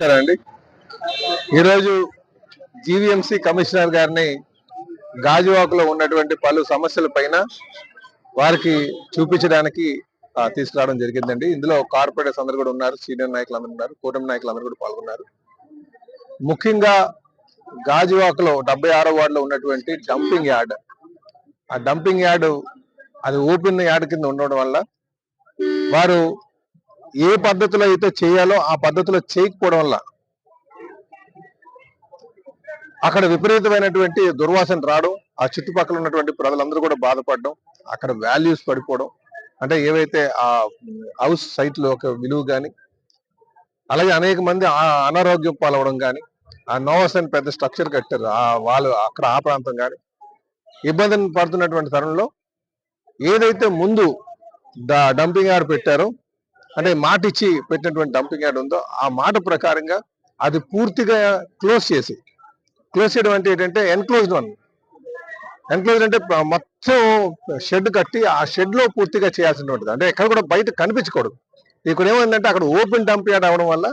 నమస్కారం అండి ఈరోజు జీవీఎంసీ కమిషనర్ గారిని గాజువాకలో ఉన్నటువంటి పలు సమస్యల పైన వారికి చూపించడానికి తీసుకురావడం జరిగిందండి. ఇందులో కార్పొరేటర్స్ అందరు కూడా ఉన్నారు సీనియర్ నాయకులు అందరు ఉన్నారు కూటమి నాయకులు అందరు కూడా పాల్గొన్నారు. ముఖ్యంగా గాజువాకలో డెబ్బై ఆరో వార్డులో ఉన్నటువంటి డంపింగ్ యార్డ్ ఆ డంపింగ్ యార్డ్ అది ఓపెన్ యార్డ్ కింద ఉండడం వల్ల వారు ఏ పద్ధతిలో అయితే చేయాలో ఆ పద్ధతిలో చేయకపోవడం వల్ల అక్కడ విపరీతమైనటువంటి దుర్వాసన రావడం ఆ చుట్టుపక్కల ఉన్నటువంటి ప్రజలందరూ కూడా బాధపడడం అక్కడ వాల్యూస్ పడిపోవడం అంటే ఏవైతే ఆ హౌస్ సైట్లో ఒక విలువ కానీ అలాగే అనేక మంది ఆ అనారోగ్యం పాలవడం కానీ ఆ నోవస్ అని పెద్ద స్ట్రక్చర్ కట్టారు. ఆ వాళ్ళు అక్కడ ఆ ప్రాంతం కానీ ఇబ్బందిని పడుతున్నటువంటి తరుణంలో ఏదైతే ముందు డంపింగ్ యార్డ్ పెట్టారో అంటే మాట ఇచ్చి పెట్టినటువంటి డంపింగ్ యార్డ్ ఉందో ఆ మాట ప్రకారంగా అది పూర్తిగా క్లోజ్ చేసి క్లోజ్ చేయడం అంటే ఏంటంటే ఎన్క్లోజ్డ్ వన్ ఎన్క్లోజ్డ్ అంటే మొత్తం షెడ్ కట్టి ఆ షెడ్లో పూర్తిగా చేయాల్సినటువంటిది. అంటే ఎక్కడ కూడా బయట కనిపించకూడదు. ఇక్కడ ఏమైందంటే అక్కడ ఓపెన్ డంప్ యార్డ్ అవడం వల్ల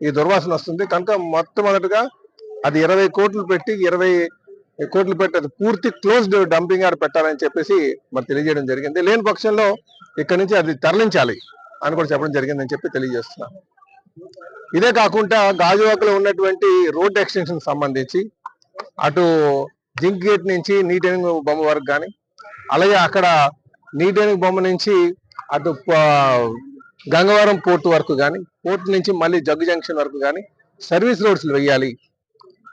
ఈ దుర్వాసన వస్తుంది. కనుక మొట్టమొదటిగా అది ఇరవై కోట్లు పెట్టి ఇరవై కోట్లు పెట్టి అది పూర్తి క్లోజ్డ్ డంపింగ్ యార్డ్ పెట్టాలని చెప్పేసి మరి తెలియజేయడం జరిగింది. లేని పక్షంలో ఇక్కడ నుంచి అది తరలించాలి. అని కూడా చెప్పడం జరిగిందని చెప్పి తెలియజేస్తున్నాను ఇదే కాకుండా గాజువాకలో ఉన్నటువంటి రోడ్ ఎక్స్టెన్షన్ సంబంధించి అటు జింక్ గేట్ నుంచి నీటెనింగ్ బొమ్మ వరకు కానీ అలాగే అక్కడ నీటెనింగ్ బొమ్మ నుంచి అటు గంగవరం పోర్ట్ వరకు కానీ పోర్ట్ నుంచి మళ్ళీ జగ్గు జంక్షన్ వరకు కానీ సర్వీస్ రోడ్స్ వేయాలి.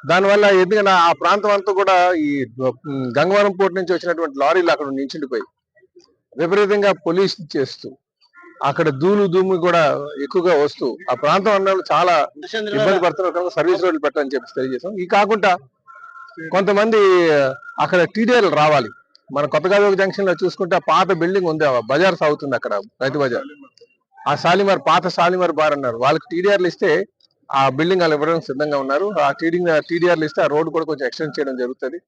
దానివల్ల ఎందుకంటే ఆ ప్రాంతం అంతా కూడా ఈ గంగవరం పోర్ట్ నుంచి వచ్చినటువంటి లారీలు అక్కడ నించుండిపోయి విపరీతంగా పొల్యూషన్ చేస్తూ అక్కడ ధూళి దుమ్ము కూడా ఎక్కువగా వస్తూ ఆ ప్రాంతం అన్న వాళ్ళు చాలా ఇబ్బంది పడుతున్నారు కనుక సర్వీస్ రోడ్లు పెట్టాలని చెప్పి తెలియజేసాం ఈ కాకుండా కొంతమంది అక్కడ టీడీఎల్ రావాలి. మన కొత్తగా జంక్షన్లో చూసుకుంటే ఆ పాత బిల్డింగ్ ఉంది. బజార్ సాగుతుంది అక్కడ రైతు బజార్. ఆ సాలిమార్ పాత సాలిమార్ బార్ అన్నారు. వాళ్ళకి టీడీఆర్లు ఇస్తే ఆ బిల్డింగ్ వాళ్ళు ఇవ్వడానికి సిద్ధంగా ఉన్నారు. ఆ టీడింగ్ టీడీఆర్లు ఇస్తే ఆ రోడ్డు కూడా కొంచెం ఎక్స్టెండ్ చేయడం జరుగుతుంది.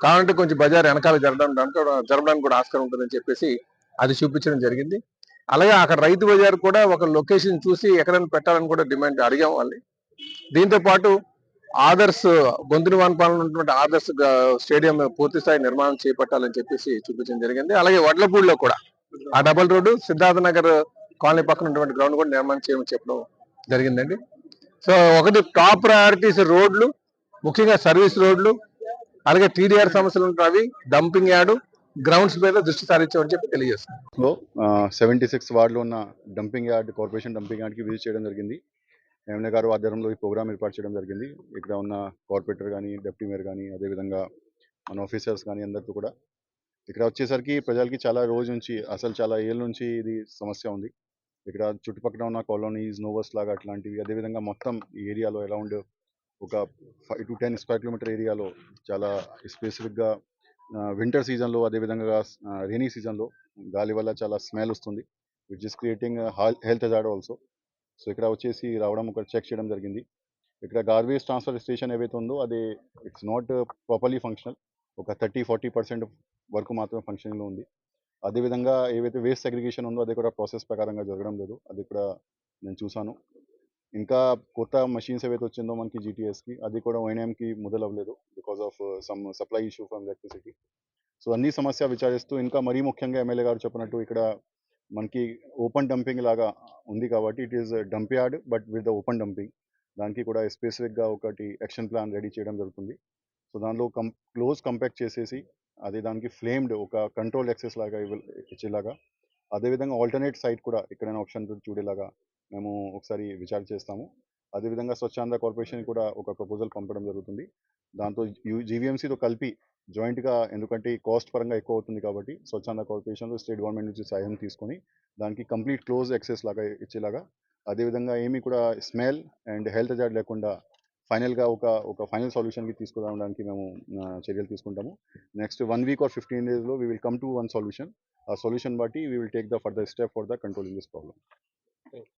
కావాలంటే కొంచెం బజార్ వెనకాల జరగడానికి జరగడానికి కూడా ఆస్కారం ఉంటుందని చెప్పేసి అది చూపించడం జరిగింది. అలాగే అక్కడ రైతు బజార్ కూడా ఒక లొకేషన్ చూసి ఎక్కడైనా పెట్టాలని కూడా డిమాండ్ అడిగాం వాళ్ళని. దీంతో పాటు ఆదర్శ్ గొంతుని వానపాలన ఉన్నటువంటి ఆదర్శ్ స్టేడియం పూర్తి స్థాయి నిర్మాణం చేపట్టాలని చెప్పేసి చూపించడం జరిగింది. అలాగే వడ్లపూడిలో కూడా ఆ double road Siddhartha Nagar colony పక్కన ఉన్నటువంటి గ్రౌండ్ కూడా నిర్మాణం చేయమని చెప్పడం జరిగిందండి. సో ఒకటి టాప్ ప్రయారిటీస్ రోడ్లు ముఖ్యంగా సర్వీస్ రోడ్లు అలాగే టీడీఆర్ సమస్యలు ఉంటాయి డంపింగ్ యార్డు గ్రౌండ్స్ మీద దృష్టి సారించామని చెప్పి తెలియజేస్తాం సెవెంటీ సిక్స్ వార్డులో ఉన్న డంపింగ్ యార్డ్ కార్పొరేషన్ డంపింగ్ యార్డ్కి విజిట్ చేయడం జరిగింది. ఎమ్మెల్యే గారు ఆధ్వర్యంలో ఈ ప్రోగ్రామ్ ఏర్పాటు చేయడం జరిగింది. ఇక్కడ ఉన్న కార్పొరేటర్ కానీ డిప్యూటీ మేయర్ కానీ అదేవిధంగా మన ఆఫీసర్స్ కానీ అందరితో కూడా ఇక్కడ వచ్చేసరికి ప్రజలకి చాలా రోజు నుంచి అసలు చాలా ఏళ్ళ నుంచి ఇది సమస్య ఉంది. ఇక్కడ చుట్టుపక్కల ఉన్న కాలనీస్ నోవర్స్ లాగా అట్లాంటివి అదేవిధంగా మొత్తం ఈ ఏరియాలో అరౌండ్ ఒక five to ten square kilometre ఏరియాలో చాలా స్పెసిఫిక్గా వింటర్ సీజన్లో అదేవిధంగా రెయినీ సీజన్లో గాలి వల్ల చాలా స్మెల్ వస్తుంది which is creating health hazard also so ఇక్కడ వచ్చేసి రావడం ఒక చెక్ చేయడం జరిగింది. ఇక్కడ గార్బేజ్ ట్రాన్స్ఫర్ స్టేషన్ ఏవైతే ఉందో అది ఇట్స్ నాట్ ప్రాపర్లీ ఫంక్షనల్ ఒక థర్టీ ఫార్టీ పర్సెంట్ వరకు మాత్రమే ఫంక్షనింగ్లో ఉంది. అదేవిధంగా ఏవైతే వేస్ట్ అగ్రిగేషన్ ఉందో అది కూడా ప్రాసెస్ ప్రకారంగా జరగడం లేదు. అది కూడా నేను చూశాను. ఇంకా కొత్త మషీన్స్ ఏవైతే వచ్చిందో మనకి జీటీఎస్కి అది కూడా ఓఎన్ఎంకి మొదలవ్వలేదు because of some supply issue from electricity so అన్ని సమస్య విచారిస్తూ ఇంకా మరీ ముఖ్యంగా ఎమ్మెల్యే గారు చెప్పినట్టు ఇక్కడ మనకి ఓపెన్ డంపింగ్ లాగా ఉంది కాబట్టి it is dump yard but with the open dumping దానికి కూడా స్పెసిఫిక్గా ఒకటి యాక్షన్ ప్లాన్ రెడీ చేయడం జరుగుతుంది. సో దానిలో కం క్లోజ్ కంపాక్ట్ చేసేసి అదే దానికి ఫ్లేమ్డ్ ఒక కంట్రోల్ యాక్సెస్ లాగా ఇవ్వ- ఇచ్చేలాగా. అదేవిధంగా ఆల్టర్నేట్ సైట్ కూడా ఎక్కడైనా ఆప్షన్ చూడేలాగా మేము ఒకసారి విచారణ చేస్తాము. అదేవిధంగా స్వచ్ఛాంధ్ర కార్పొరేషన్ కూడా ఒక ప్రపోజల్ పంపడం జరుగుతుంది. దాంతో యూ జీవీఎంసీతో కలిపి జాయింట్గా ఎందుకంటే కాస్ట్ పరంగా ఎక్కువ అవుతుంది కాబట్టి స్వచ్ఛాంధ్ర కార్పొరేషన్లో స్టేట్ గవర్నమెంట్ నుంచి సాయం తీసుకొని దానికి కంప్లీట్ క్లోజ్ యాక్సెస్ లాగా ఇచ్చేలాగా అదేవిధంగా ఏమీ కూడా స్మెల్ అండ్ హెల్త్ జాడ్ లేకుండా ఫైనల్గా ఒక ఒక ఫైనల్ సొల్యూషన్కి తీసుకురావడానికి మేము చర్యలు తీసుకుంటాము. Next one week or fifteen డేస్లో we will come to one solution. ఆ సొల్యూషన్ బట్టి we will take the further step for the controlling this problem.